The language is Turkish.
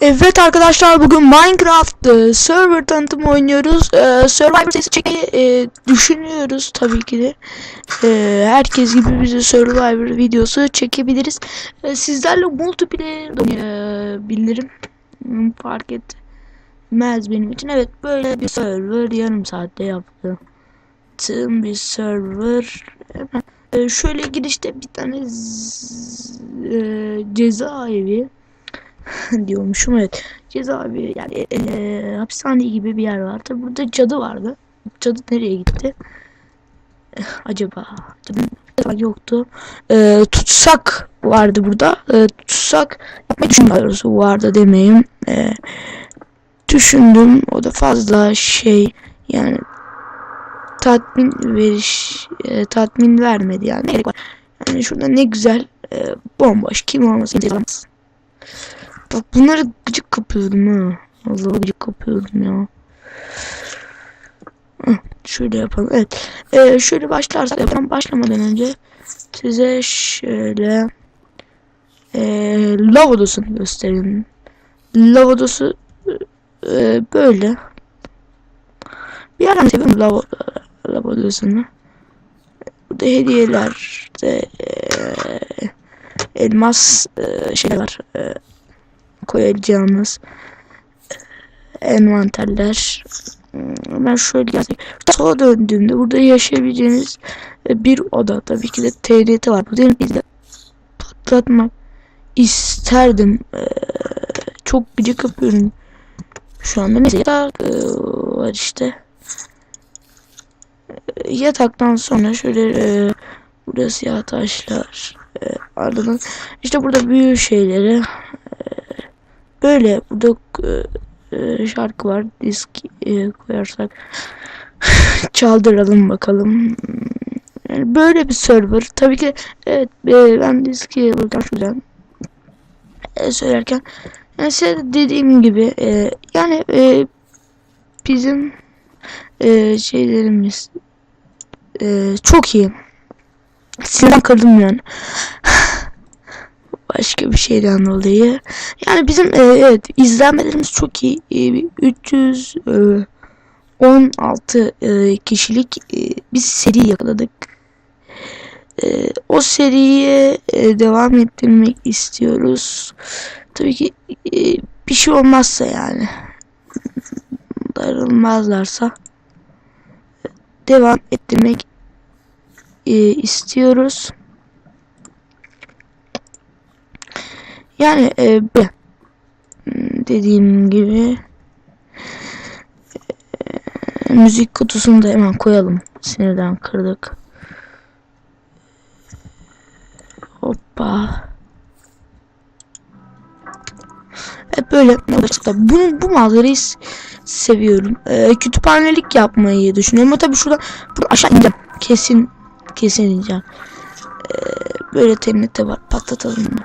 Evet arkadaşlar bugün Minecraft e, server tanıtımı oynuyoruz. E, Survivor sesi çekmeyi e, düşünüyoruz tabii ki de. E, herkes gibi bize Survivor videosu çekebiliriz. E, sizlerle multiplayer oynayabilirim. Hmm, Fark etmez benim için. Evet böyle bir server yarım saatte yaptım. Tüm bir server. E, şöyle girişte bir tane e, cezaevi diyormuşum evet. Cezaevi yani e, hapishane gibi bir yer vardı. Burada cadı vardı. Cadı nereye gitti? Eh, Acaba yoktu. E, tutsak vardı burada. E, tutsak yapmayı düşünmüyoruz. Vardı demeyeyim. E, düşündüm. O da fazla şey yani tatmin veriş e, tatmin vermedi yani. Ne var? Yani şurada ne güzel e, bomboş kim olmasın incelemez. Bak bunları gıcık kapıyorum ha. Allah gıcık kapıyorum ya. Heh, şöyle yapalım. Evet. Ee, şöyle başlarsak yapalım. Başlamadan önce size şöyle ee, lav odasını göstereyim. Lav odası ee, böyle. Bir yerden seviyorum lav, lav odasını. Burada hediyeler de ee, elmas ee, şeyler var. Ee, koyacağımız envanterler. Hmm, Ben şöyle yazayım. Sola döndüğümde burada yaşayabileceğiniz bir oda. Tabii ki de TRT var. Bu de patlatmak isterdim. Ee, çok gıcık yapıyorum. Şu anda neyse yatak ee, var işte. Ee, Yataktan sonra şöyle ee, burada siyah taşlar ee, ardından işte burada büyü şeyleri böyle burada e, e, şarkı var disk e, koyarsak. Çaldıralım bakalım. Yani böyle bir server. Tabii ki evet e, ben diski buradan şuradan e, söylerken yani dediğim gibi e, yani e, bizim e, şeylerimiz e, çok iyi. Sinirden kırdım yani başka bir şeyden dolayı. Yani bizim e, evet izlenmelerimiz çok iyi. E, 316 e, kişilik e, bir seri yakaladık. E, o seriye e, devam ettirmek istiyoruz. Tabii ki e, bir şey olmazsa yani darılmazlarsa devam ettirmek e, istiyoruz. Yani e. Hmm, dediğim gibi e, müzik kutusunu da hemen koyalım. Sinirden kırdık. Hoppa. Hep böyle yapmışlar. Bu, manzarayı seviyorum. E, kütüphanelik yapmayı düşünüyorum. Ama tabii şurada, burada aşağı ineceğim. Kesin kesin ineceğim. E, böyle TNT var. Patlatalım mı?